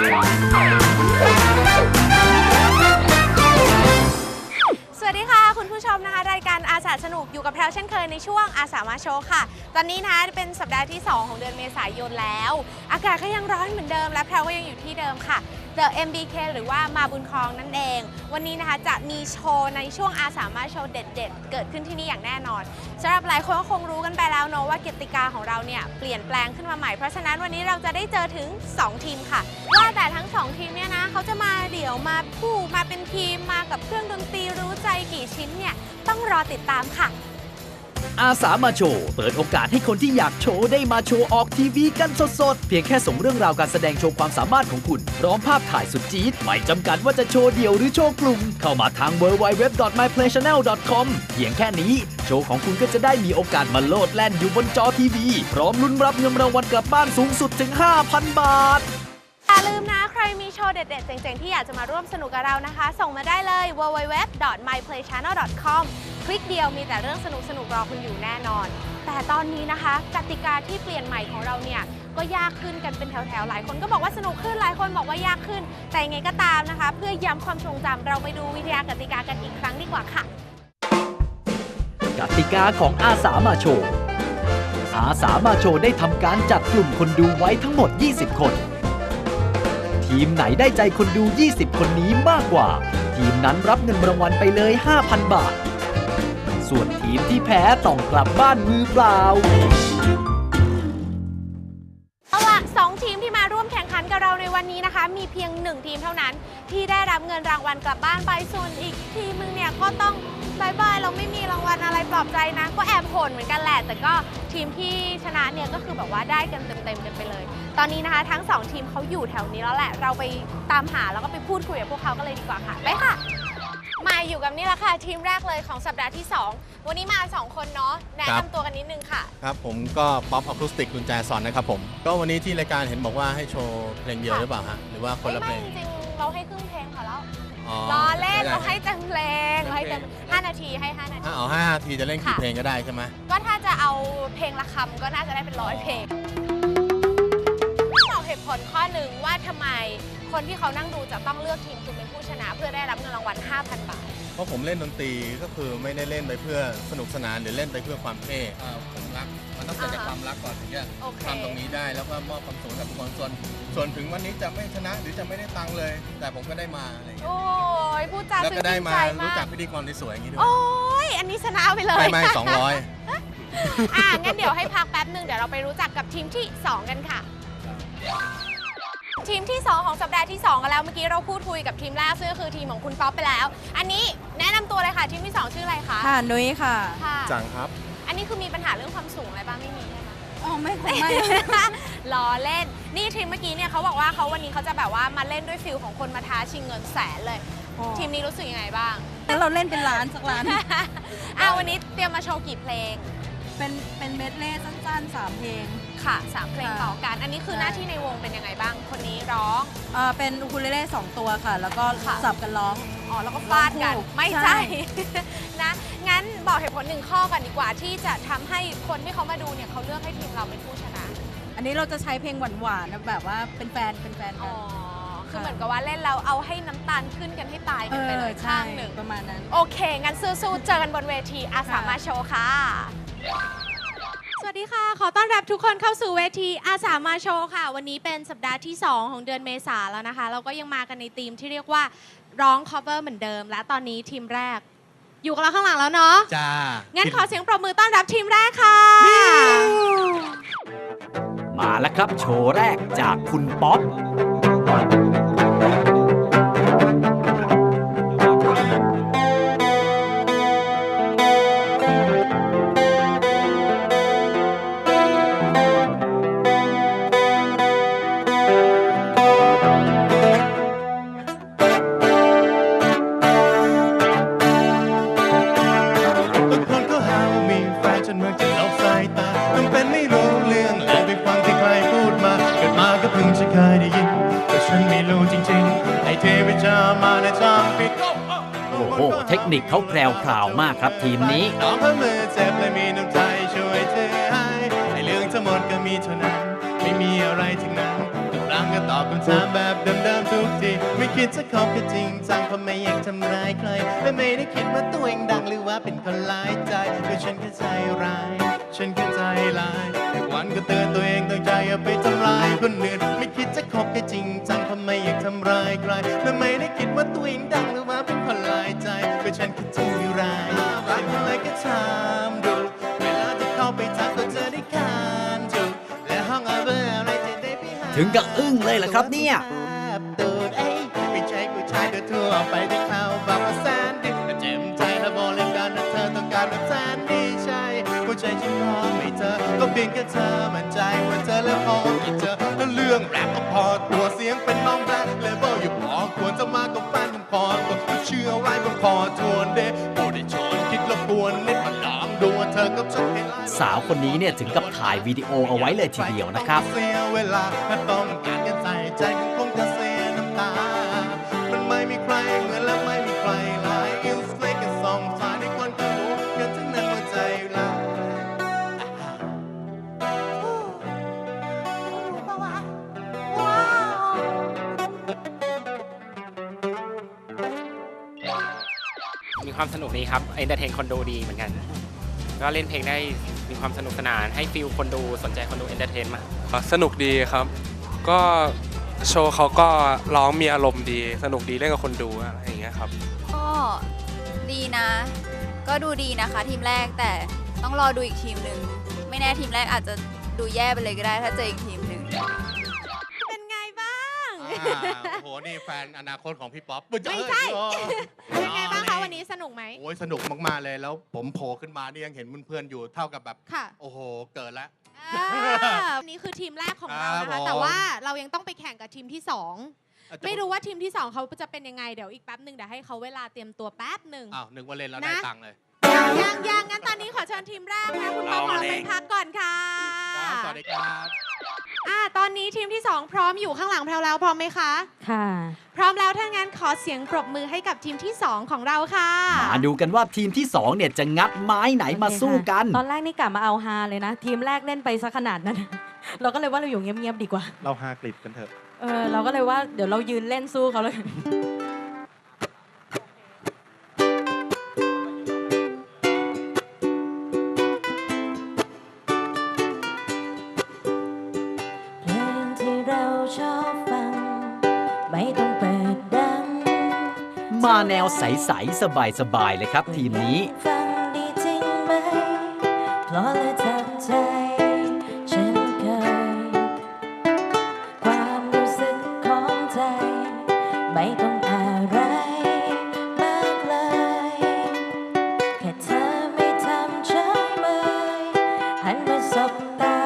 สวัสดีค่ะคุณผู้ชมนะคะ รายการอาสาสนุกอยู่กับแพรวเช่นเคยในช่วงอาสามาโชว์ค่ะ ตอนนี้นะคะเป็นสัปดาห์ที่ 2 ของเดือนเมษายนแล้ว อากาศก็ยังร้อนเหมือนเดิมและแพรวก็ยังอยู่ที่เดิมค่ะ The MBK หรือว่ามาบุญครองนั่นเอง วันนี้นะคะจะมีโชว์ในช่วงอาสามารถโชว์เด็ด ๆ เกิดขึ้นที่นี่อย่างแน่นอนสำหรับหลายคนก็คงรู้กันไปแล้วเนอะว่ากติกาของเราเนี่ยเปลี่ยนแปลงขึ้นมาใหม่ เพราะฉะนั้นวันนี้เราจะได้เจอถึง 2 ทีมค่ะ ว่าแต่ทั้ง 2 ทีมเนี่ยนะเขาจะมาเดี่ยวมาคู่มาเป็นทีมมากับเครื่องดนตรีรู้ใจกี่ชิ้นเนี่ยต้องรอติดตามค่ะ อาสามาโชว์เปิดโอกาสให้คนที่อยากโชว์ได้มาโชว์ออกทีวีกันสดๆ เพียงแค่ส่งเรื่องราวการแสดงโชว์ความสามารถของคุณ พร้อมภาพถ่ายสุดจี๊ด ไม่จำกัดว่าจะโชว์เดี่ยวหรือโชว์กลุ่ม เข้ามาทาง www.myplaychannel.com เพียงแค่นี้ โชว์ของคุณก็จะได้มีโอกาสมาโลดแล่นอยู่บนจอทีวี พร้อมลุ้นรับเงินรางวัลกลับบ้านสูงสุดถึง 5,000 บาทอย่าลืมนะใครมีโชว์เด็ดๆเจ๋งๆที่อยากจะมาร่วมสนุกกับเรานะคะ ส่งมาได้เลย www.myplaychannel.com คลิกเดียวมีแต่เรื่องสนุกๆรอคุณอยู่แน่นอน แต่ตอนนี้นะคะ กติกาที่เปลี่ยนใหม่ของเราเนี่ยก็ยากขึ้นกันเป็นแถวๆ หลายคนก็บอกว่าสนุกขึ้นหลายคนบอกว่ายากขึ้น แต่ยังไงก็ตามนะคะ เพื่อย้ำความทรงจำเราไปดูวิทยากติกากันอีกครั้งดีกว่าค่ะ กติกาของอาสามาโชว์อาสามาโชว์ได้ทำการจัดกลุ่มคนดูไว้ทั้งหมด 20 คน ทีมไหนได้ใจคนดู 20 คนนี้มากกว่า ทีมนั้นรับเงินรางวัลไปเลย 5,000 บาท ส่วนทีมที่แพ้ต้องกลับบ้านมือเปล่าเอาล่ะสองทีมที่มาร่วมแข่งขันกับเราในวันนี้นะคะ มีเพียงหนึ่งทีมเท่านั้น ที่ได้รับเงินรางวัลกลับบ้านไปส่วนอีกทีมนึงเนี่ยก็ต้องบายบายเราไม่มีรางวัลอะไรปลอบใจนะ ก็แอบโหนเหมือนกันแหละ แต่ก็ทีมที่ชนะเนี่ยก็คือแบบว่าได้กันเต็มๆกันไปเลย ตอนนี้นะคะ ทั้งสองทีมเขาอยู่แถวนี้แล้วแหละ เราไปตามหาแล้วก็ไปพูดคุยกับพวกเขากันเลยดีกว่าค่ะ ไปค่ะ อยู่กับนี่แหละค่ะ ทีมแรกเลยของสัปดาห์ที่สองวันนี้มาสองคนเนาะแนะครับ นำตัวกันนิดนึงค่ะ ครับผมก็ป๊อปอะคูสติกกุญแจสอนนะครับผม ก็วันนี้ที่รายการเห็นบอกว่าให้โชว์เพลงเดียวหรือเปล่าฮะ หรือว่าคนละเพลไม่งไม่จริงๆเราให้ครึ่งเพลงค่ะแล้วอ๋อรอเล่นไม่ได้เราให้เต็มเพลงเราให้เต็มห้านาทีให้ห้านาที ถ้าเอาห้านาทีจะเล่นกี่ค่ะ เพลงก็ได้ใช่ไหมก็ถ้าจะเอาเพลงละคำก็น่าจะได้เป็นร้อยเพลงบอกเห ตุผลข้อหนึ่งว่าทำไมคนที่เขานั่งดูจะต้องเลือกทีมคุณเป็นผู้ชนะ เพื่อได้รับเงินรางวัล 5,000 บาท เพราะผมเล่นดนตรีก็คือไม่ได้เล่นไปเพื่อสนุกสนานหรือเล่นไปเพื่อความเท่อ่าผมรัก มันต้องเกิดจากอ่าฮะความรักก่อนถึงจะโอเค ทำตรงนี้ได้แล้วก็มอบความสุขให้กับทุกคนส่วนส่วนถึงวันนี้จะไม่ชนะหรือจะไม่ได้ตังค์เลย แต่ผมก็ได้มาอะไรอย่างเงี้ยโอ้ยพูดจาแล้วซึ้งก็ได้จิตมาใจรู้มาจักกพิธีกรที่สวยอย่างนี้ด้วยโอ้ยอันนี้ชนะไปเลย ไม่ไม่สองร้อย อะงั้นเดี๋ยวให้พักแป๊บหนึ่งเดี๋ยวเราไปรู้จักกับทีมที่ 2 กันค่ะ ทีมที่ 2 ของสัปดาห์ที่ 2 กันแล้ว เมื่อกี้เราพูดคุยกับทีมแรกซึ่งก็คือทีมของคุณป๊อปไปแล้ว อันนี้แนะนำตัวเลยค่ะ ทีมที่ 2 ชื่ออะไรคะค่ะนุ้ยค่ะค่ะ จังครับ อันนี้คือมีปัญหาเรื่องความสูงอะไรบ้างไม่มีใช่ไหม อ๋อไม่ไม่ ล้อเล่น นี่ทีมเมื่อกี้เนี่ยเขาบอกว่าเขาวันนี้เขาจะแบบว่ามาเล่นด้วยฟิลของคนมาท้าชิงเงินแสนเลยทีมนี้รู้สึกยังไงบ้าง งั้นเราเล่นเป็นล้านสักล้าน อะวันนี้เตรียมมาโชว์กี่เพลง เป็นเป็นเมดเล่สั้นๆสามเพลง ค่ะสามเพลงค่ะต่อกัน อันนี้คือใช่หน้าที่ในวงเป็นยังไงบ้าง คนนี้ร้อง เอ่อเป็นอูคูเลเล่สองตัวค่ะ แล้วก็ค่ะ สับกันร้อง อ๋อแล้วก็ฟาดกัน ร้องคู่ไม่ใช่ใช่ นะ งั้นบอกเหตุผลหนึ่งข้อกันดีกว่าที่จะทำให้คนที่เขามาดูเนี่ยเขาเลือกให้ทีมเราเป็นผู้ชนะ อันนี้เราจะใช้เพลงหวานๆนะแบบว่าเป็นแฟนเป็นแฟนอ๋กัอน คือเหมือนกับว่าเล่นแล้วเอาให้น้ำตาลขึ้นกันให้ตายกันไปเลยใช่ข้างหนึ่ง ประมาณนั้น โอเค งั้นสู้ๆเจอกันบนเวทีอาสามาโชว์ค่ะ สวัสดีค่ะ ขอต้อนรับทุกคนเข้าสู่เวทีอาสามาโชว์ค่ะ วันนี้เป็นสัปดาห์ที่ 2 ของเดือนเมษาแล้วนะคะ เราก็ยังมากันในธีมที่เรียกว่าร้อง cover เหมือนเดิม และตอนนี้ทีมแรก อยู่กับเราข้างหลังแล้วเนาะ จ้างั้นขอเสียงปรบมือต้อนรับทีมแรกค่ะ มาแล้วครับ โชว์แรกจากคุณป๊อป โห เทคนิคเขาแพรวพราวมากครับทีมนี้ น้องเขามือเจ็บและมีน้ำใจช่วยเธอให้ไอ้เรื่องทั้งหมดก็มีเท่านั้น ไม่มีอะไรทั้งนั้นกำลังก็ตอบคำถามแบบเดิมๆทุกที ไม่คิดจะคบกันจริงจังเพราะไม่อยากทำร้ายใครและไม่ได้คิดว่าตัวเองดังหรือว่าเป็นคนหลายใจแต่ฉันแค่ใจร้าย ฉันแค่ใจลายแต่วันก็เตือนตัวเองตั้งใจอย่าไปทำร้ายคนอื่นไม่คิดจะคบกันจริงจังเพราะไม่อยากทำร้ายใครและไม่ได้คิดว่าตัวเองดัง ถึงกับอึ้งเลยเหรอครับเนี่ยตูดเอ้ไม่ใช่ผู้ชายโดยทั่วไปที่เขาบอกว่าแสนดีเจ็บใจและบอกเลยกันว่าเธอต้องการแบบแสนดีใช่ผู้ชายฉันพร้อมให้เธอก็เพียงแค่เธอมั่นใจว่าเธอและพอที่เธอแล้วเรื่องแรกก็พอตัวเสียงเป็นน้องแบล็คเลเวลอยู่พอควรจะมากับแฟนพอตัวเชื่ออะไรผมพอทวนเด้โปรดได้ชวนคิดและกวนนิดมาลองดูว่าเธอกับฉันให้ สาวคนนี้เนี่ยถึงกับถ่ายวิดีโอเอาไว้เลยทีเดียวนะครับมีความสนุกดีครับเอนเตอร์เทนคนดูดีเหมือนกัน ก็เล่นเพลงได้ มีความสนุกสนานให้ฟิลคนดูสนใจคนดูเอนเตอร์เทนมากอ๋อสนุกดีครับ ก็โชว์เขาก็ร้องมีอารมณ์ดี สนุกดีเล่นกับคนดูอะไรอย่างเงี้ยครับ ก็ดีนะ ก็ดูดีนะคะ ทีมแรกแต่ต้องรอดูอีกทีมหนึ่งไม่แน่ทีมแรกอาจจะดูแย่ไปเลยก็ได้ ถ้าเจออีกทีมหนึ่งเป็นไงบ้างอ่าโอ้โห นี่แฟนอนาคตของพี่ป๊อปไม่ใช่โอ้เป็นไงบ้าง คะวันนี้สนุกไหม โอ้ยสนุกมากๆเลยแล้วผมโผล่ขึ้นมานี่ยังเห็นเพื่อนๆอยู่เท่ากับแบบ ค่ะ โอ้โห เกิดแล้ว อ่านี่คือทีมแรกของเรานะครัคะ บผม แต่ว่าเรายังต้องไปแข่งกับทีมที่สองไม่รู้ว่าทีมที่สองเขาจะเป็นยังไงเดี๋ยวอีกแป๊บหนึ่งเดี๋ยวให้เขาเวลาเตรียมตัวแป๊บหนึ่ง อ้าวนึกว่าเล่นแล้วได้นะ ตังค์เลยยังยังยังงั้นตอนนี้ขอเชิญทีมแรกนะคุณป๊อปเอาขมาอเลยไปพักก่อนค่ะ ครับสวัสดีครับ อ่าตอนนี้ทีมที่สองพร้อมอยู่ข้างหลังแพรวแล้วพร้อมไหมคะ ค่ะ พร้อมแล้วถ้างั้นขอเสียงปรบมือให้กับทีมที่สองของเราค่ะ มาดูกันว่าทีมที่2เนี่ยจะงัดไม้ไหนมาสู้กัน ตอนแรกนี่กะมาเอาฮาเลยนะ ทีมแรกเล่นไปซะขนาดนั้น เราก็เลยว่าเราอยู่เงียบๆดีกว่า เราหากลิบกันเถอะ เออเราก็เลยว่าเดี๋ยวเรายืนเล่นสู้เขาเลย ไม่ต้องเปิดดัง มาแนวใส ๆ สบาย ๆ เลยครับทีมนี้ ฟังดีจริงไหมเพราะเลยทำใจ ฉันเคย ความรู้สึกของใจ ไม่ต้องอะไรมากเลย แค่เธอไม่ทำเฉยเมยหันมาสบตา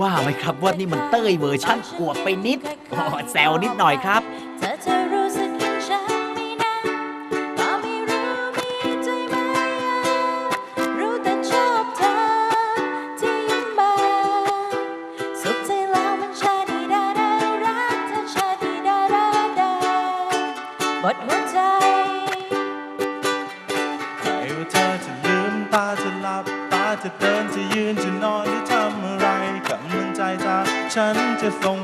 ว่าไหมครับว่านี่มันเต้ยเวอร์ชั่นกวดไปนิดอ๋อแซวนิดหน่อยครับ ฉัน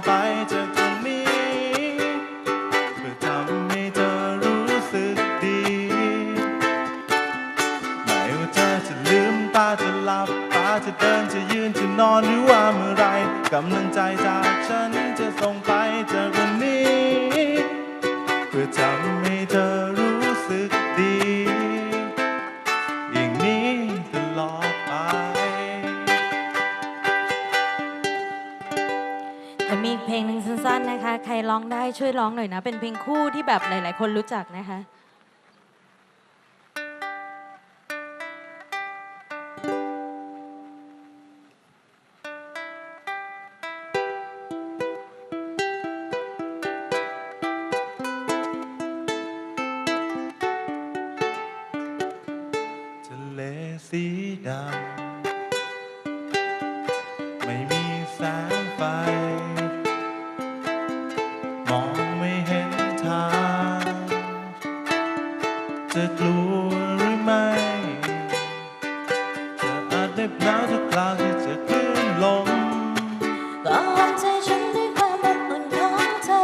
ช่วยร้องหน่อยนะ เป็นเพลงคู่ที่แบบหลาย ๆ คนรู้จักนะคะสีดำ บหนาวทุกคราวที่จะคลื่นลมก็หอมใจฉันด้วยความอบอุ่นของเธอ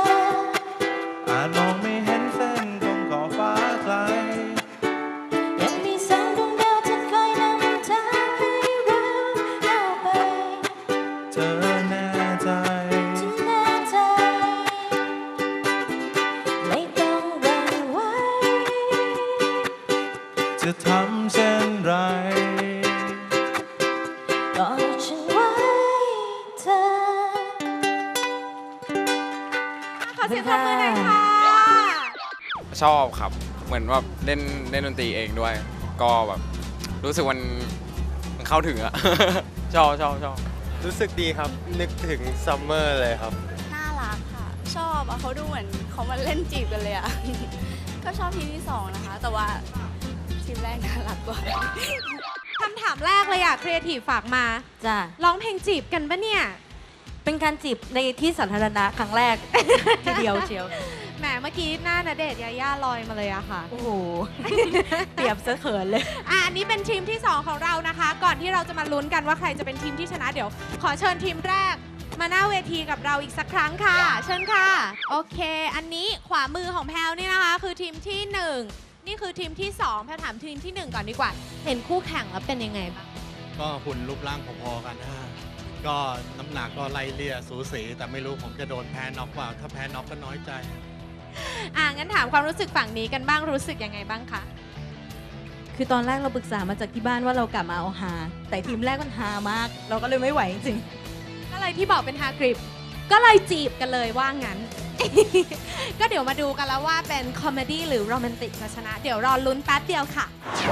อาจมองไม่เห็นเส้นตรงขอบฟ้าไกล ยังมีแสงดวงดียวที่คอยนำทางให้เราก้าวไปเธอแน่ใจที่แน่ใจ ไม่ต้องหวั่นไหว จะทำเช่นไร ปรบมือหน่อยค่ะ ชอบครับ เหมือนว่าเล่นเล่นดนตรีเองด้วย ก็แบบรู้สึกมันมันเข้าถึงอะ ชอบชอบชอบรู้สึกดีครับ นึกถึงซัมเมอร์เลยครับ น่ารักค่ะ ชอบอะเขาดูเหมือนเขามาเล่นจีบกันเลยอะก็ชอบทีมที่สองนะคะ แต่ว่าทีมแรกน่ารักกว่าคำถามแรกเลยอะครีเอทีฟฝากมา จ้ะร้องเพลงจีบกันปะเนี่ย เป็นการจีบในที่สาธารณะครั้งแรก ทีเดียวเชียว แหมเมื่อกี้หน้าณเดชน์ยาย่าลอยมาเลยอะค่ะ โอ้โห เปรียบเสเขินเลย อะอันนี้เป็นทีมที่ 2 ของเรานะคะ ก่อนที่เราจะมาลุ้นกันว่าใครจะเป็นทีมที่ชนะเดี๋ยว ขอเชิญทีมแรก มาหน้าเวทีกับเราอีกสักครั้งค่ะ เชิญค่ะ โอเค อันนี้ขวามือของแพลวนี่นะคะ คือทีมที่ 1 นี่คือทีมที่ 2 แพลวถามทีมทีหนึ่1 ก่อนดีกว่า เห็นคู่แข่งแล้วเป็นยังไงบ้าง ก็หุ่นรูปร่างพอๆกันนะฮะ ก็น้ำหนักก็ไล่เลี่ยสูสี แต่ไม่รู้ผมจะโดนแพ้น็อกเปล่า ถ้าแพ้น็อกก็น้อยใจ อะงั้นถามความรู้สึกฝั่งนี้กันบ้างรู้สึกยังไงบ้างคะ คือตอนแรกเราปรึกษามาจากที่บ้านว่าเรากลับมาเอาฮาแต่ทีมแรกมันฮามาก เราก็เลยไม่ไหวจริงก็เลยที่บอกเป็นฮากริป ก็เลยจีบกันเลยว่างั้น ก็เดี๋ยวมาดูกันแล้วว่าเป็นคอมเมดี้หรือโรแมนติกจะชนะ เดี๋ยวรอลุ้นแป๊บเดียวค่ะ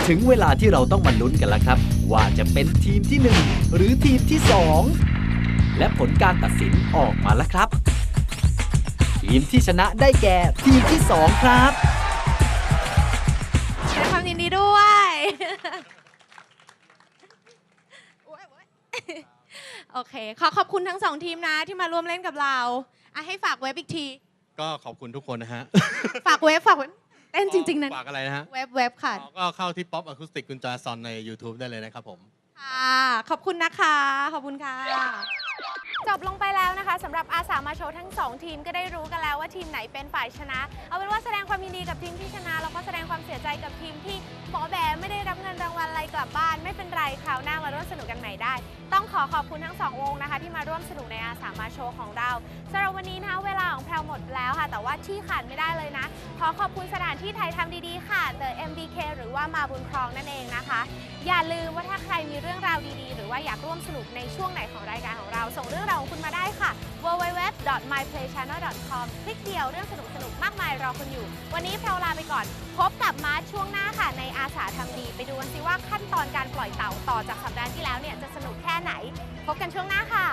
ถึงเวลาที่เราต้องมาลุ้นกันแล้วครับ ว่าจะเป็นทีมที่ 1 หรือทีมที่ 2 และผลการตัดสินออกมาแล้วครับ ทีมที่ชนะได้แก่ทีมที่ 2 ครับแสดงความยินดีด้วย โอ๊ยโอ๊ยโอเค ขอขอบคุณทั้งสองทีมนะที่มาร่วมเล่นกับเราอะให้ฝากเว็บอีกที ก็ขอบคุณทุกคนนะฮะ ฝากเว็บฝากเว็บ เต้นจริงๆนะฝากอะไรนะฮะเว็บเว็บค่ะอ๋อก็เข้าที่ป๊อปอะคูสติกกุญแจซอนใน YouTube ได้เลยนะครับผม ค่ะ ขอบคุณนะคะ ขอบคุณค่ะ จบลงไปแล้วนะ คะสำหรับอาสามาโชว์ทั้ง 2 ทีมก็ได้รู้กันแล้วว่าทีมไหนเป็นฝ่ายชนะ เอาเป็นว่าแสดงความยินดีกับทีมที่ชนะแล้วก็แสดงความเสียใจกับทีมที่หมอแบไม่ได้รับเงินรางวัลอะไรกลับบ้าน ไม่เป็นไรคราวหน้ามาร่วมสนุกกันใหม่ได้ ต้องขอขอบคุณทั้งสองวงนะคะ ที่มาร่วมสนุกในอาสามาโชว์ของเราสำหรับวันนี้นะคะเวลาของแพรวหมดแล้วค่ะ แต่ว่าที่ขาดไม่ได้เลยนะ ขอขอบคุณสถานที่ไทยทำดีๆ ค่ะ The MBK หรือว่ามาบุญครองนั่นเองนะคะ อย่าลืมว่าถ้าใครมีเรื่องราวดีๆ หรือว่าอยากร่วมสนุกในช่วงไหนของรายการของเรา ส่งเรื่องราวของคุณมาได้ค่ะ www.myplaychannel.com คลิกเดียวเรื่องสนุกสนุกมากมายรอคุณอยู่ วันนี้เราลาไปก่อน พบกับมาชช่วงหน้าค่ะในอาสาทำดี ไปดูกันสิว่าขั้นตอนการปล่อยเต่าต่อจากสัปดาห์ที่แล้วเนี่ยจะสนุกแค่ไหน พบกันช่วงหน้าค่ะ